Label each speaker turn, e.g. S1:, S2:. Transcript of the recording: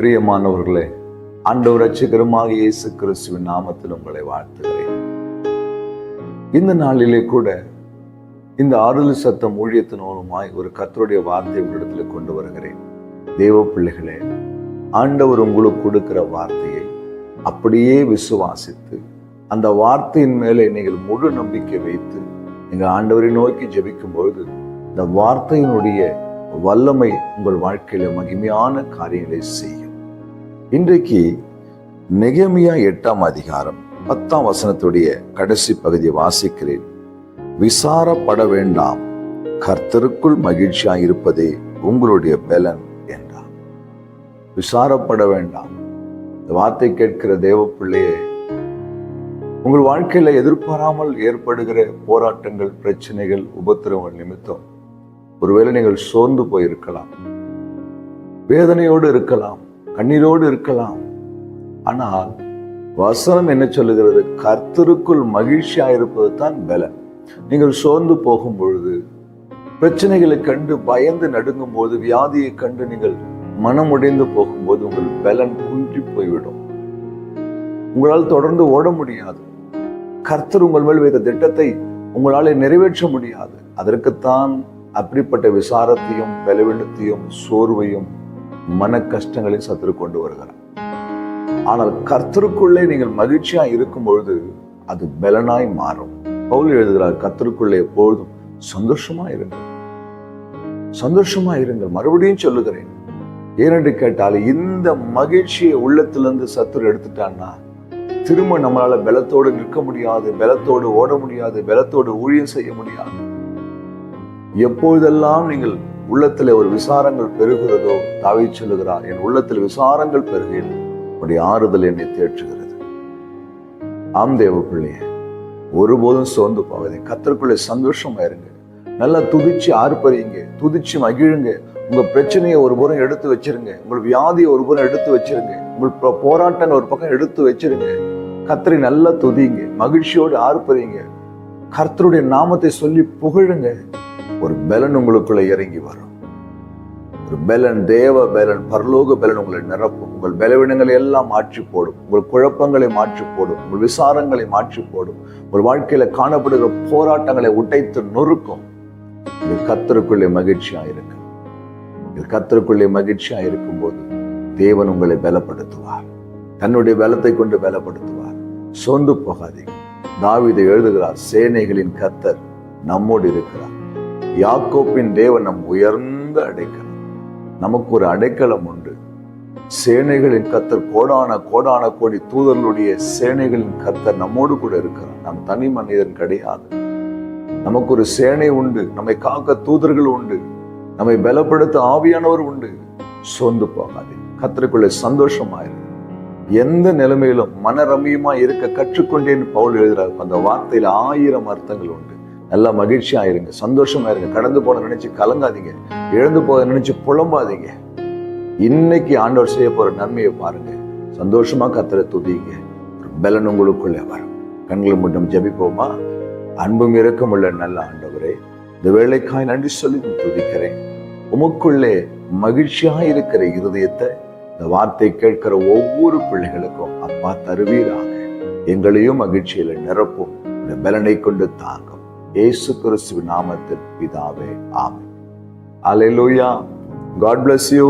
S1: பிரியமானவர்களே ஆண்டவர் ரட்சகரமாக இயேசு கிறிஸ்துவின் நாமத்தில் உங்களை வாழ்த்துகிறேன். இந்த நாளிலே கூட இந்த ஆறுதல் சத்தம் ஊழியத்தின் மூலமாய் ஒரு கத்தருடைய வார்த்தையை உங்களிடத்தில் கொண்டு வருகிறேன். தேவ பிள்ளைகளே ஆண்டவர் உங்களுக்கு கொடுக்கிற வார்த்தையை அப்படியே விசுவாசித்து அந்த வார்த்தையின் மேலே நீங்கள் முழு நம்பிக்கை வைத்து நீங்கள் ஆண்டவரை நோக்கி ஜெபிக்கும் பொழுது இந்த வார்த்தையினுடைய வல்லமை உங்கள் வாழ்க்கையில மகிமையான காரியங்களை செய்யும். இன்றைக்கு நெகமியா எட்டாம் அதிகாரம் பத்தாம் வசனத்துடைய கடைசி பகுதியை வாசிக்கிறேன். விசாரப்பட வேண்டாம். கர்த்தருக்குள் மகிழ்ச்சியா இருப்பதே உங்களுடைய பலன் என்றார். விசாரப்பட வேண்டாம். இந்த வார்த்தை கேட்கிற தேவ பிள்ளையே உங்கள் வாழ்க்கையில எதிர்பாராமல் ஏற்படுகிற போராட்டங்கள் பிரச்சனைகள் உபத்திரவங்கள் நிமித்தம் ஒருவேளை நீங்கள் சோர்ந்து போயிருக்கலாம் வேதனையோடு இருக்கலாம். கண்ணீரோடு இருக்கலாம். ஆனால் வசனம் என்ன சொல்லுகிறது? கர்த்தருக்குள் மகிழ்ச்சியா இருப்பது தான் பலன். நீங்கள் சோர்ந்து போகும் பொழுது பிரச்சனைகளை கண்டு பயந்து நடுங்கும் போது வியாதியை கண்டு நீங்கள் மனமுடைந்து போகும்போது உங்கள் பலன் குன்றி போய்விடும். உங்களால் தொடர்ந்து ஓட முடியாது. கர்த்தர் உங்கள் மேல் வைத்த திட்டத்தை உங்களால் நிறைவேற்ற முடியாது. அதற்குத்தான் அப்படிப்பட்ட விசாரத்தையும் பலவீனத்தையும் சோர்வையும் மன கஷ்டங்களையும் சத்துரு கொண்டு வருகிறார். ஆனால் கர்த்தருக்குள்ளே நீங்கள் மகிழ்ச்சியா இருக்கும் பொழுது அது பலனாய் மாறும். பவுல் எழுதுகிறார் கர்த்தருக்குள்ளே எப்பொழுதும் சந்தோஷமா இருங்கள். சந்தோஷமா இருங்கள். மறுபடியும் சொல்லுகிறேன். ஏனென்று கேட்டால் இந்த மகிழ்ச்சியை உள்ளத்திலிருந்து சத்துரு எடுத்துட்டான்னா திரும்ப நம்மளால பலத்தோடு நிற்க முடியாது பலத்தோடு ஓட முடியாது பலத்தோடு ஊழியம் செய்ய முடியாது. எப்பொழுதெல்லாம் நீங்கள் உள்ளத்தில் ஒரு விசாரங்கள் பெருகிறதோ தாவி சொல்லுகிறார் என் உள்ளத்தில் விசாரங்கள் பெருகையில் உடைய ஆறுதல் என்னை தேற்றுகிறது. ஆம் தேவ பிள்ளைய ஒருபோதும் சோர்ந்து போகாதே கத்தருக்குள்ளே சந்தோஷமா இருங்க. நல்லா துதிச்சு ஆர்ப்பரியுங்க துதிச்சு மகிழுங்க. உங்க பிரச்சனையை ஒரு புறம் எடுத்து வச்சிருங்க உங்கள் வியாதியை ஒரு புறம் எடுத்து வச்சிருங்க உங்கள் போராட்டங்கள் ஒரு பக்கம் எடுத்து வச்சிருங்க. கத்தரை நல்லா துதிங்க மகிழ்ச்சியோடு ஆர்ப்பரியுங்க. கர்த்தருடைய நாமத்தை சொல்லி புகழுங்க. ஒரு பலன் உங்களுக்குள்ள இறங்கி வரும். ஒரு பலன் தேவ பலன் பரலோக பலன் உங்களை நிரப்பும். உங்கள் பலவீனங்களை எல்லாம் மாற்றி போடும். உங்கள் குழப்பங்களை மாற்றி போடும். உங்கள் விசாரங்களை மாற்றி போடும். உங்கள் வாழ்க்கையில காணப்படுகிற போராட்டங்களை உடைத்து நொறுக்கும். இது கத்தருக்குள்ளே மகிழ்ச்சியா இருக்கு இது கத்தருக்குள்ளே மகிழ்ச்சியா இருக்கும்போது தேவன் உங்களை பலப்படுத்துவார். தன்னுடைய பலத்தை கொண்டு பலப்படுத்துவார். சோர்ந்து போகாதீங்க. தாவிதை எழுதுகிறார் சேனைகளின் கத்தர் நம்மோடு இருக்கிறார். யாக்கோப்பின் தேவன் நம் உயர்ந்த அடைக்கலம். நமக்கு ஒரு அடைக்கலம் உண்டு. சேனைகளின் கத்தர் கோடான கோடான கோடி தூதர்களுடைய சேனைகளின் கத்தர் நம்மோடு கூட இருக்கிறார். நம் தனி மனிதன் கிடையாது. நமக்கு ஒரு சேனை உண்டு. நம்மை காக்க தூதர்கள் உண்டு. நம்மை பலப்படுத்த ஆவியானவர் உண்டு. சோர்ந்து போகாதே. கத்தருக்குள்ளே சந்தோஷமாயிரு. எந்த நிலைமையிலும் மனரமியமா இருக்க கற்றுக்கொண்டேன்னு பவுல் எழுதுறாரு அந்த வார்த்தையில ஆயிரம் அர்த்தங்கள் உண்டு. நல்லா மகிழ்ச்சியா இருங்க சந்தோஷமா இருங்க கடந்து போன நினைச்சு கலங்காதீங்க. இழந்து போக நினைச்சு புலம்பாதீங்க. இன்னைக்கு ஆண்டவர் செய்ய போற நன்மையை பாருங்க. சந்தோஷமா கத்தரை துதிங்க. ஒரு பலன் உங்களுக்குள்ளே வரும். கண்களை மட்டும் ஜபிப்போமா? அன்பும் இரக்கமுள்ள நல்ல ஆண்டவரே இந்த வேலைக்காய் நன்றி சொல்லி துதிக்கிறேன். உமக்குள்ளே மகிழ்ச்சியா இருக்கிற இருதயத்தை இந்த வார்த்தை கேட்கிற ஒவ்வொரு பிள்ளைகளுக்கும் அப்பா தருவீராக. எங்களையும் மகிழ்ச்சியில நிரப்பும். இந்த பலனை கொண்டு தாங்கும். ஏசு கிறிஸ்துவின் நாமத்தில் பிதாவே ஆமை அலையிலூயா காட் பிளஸ் யூ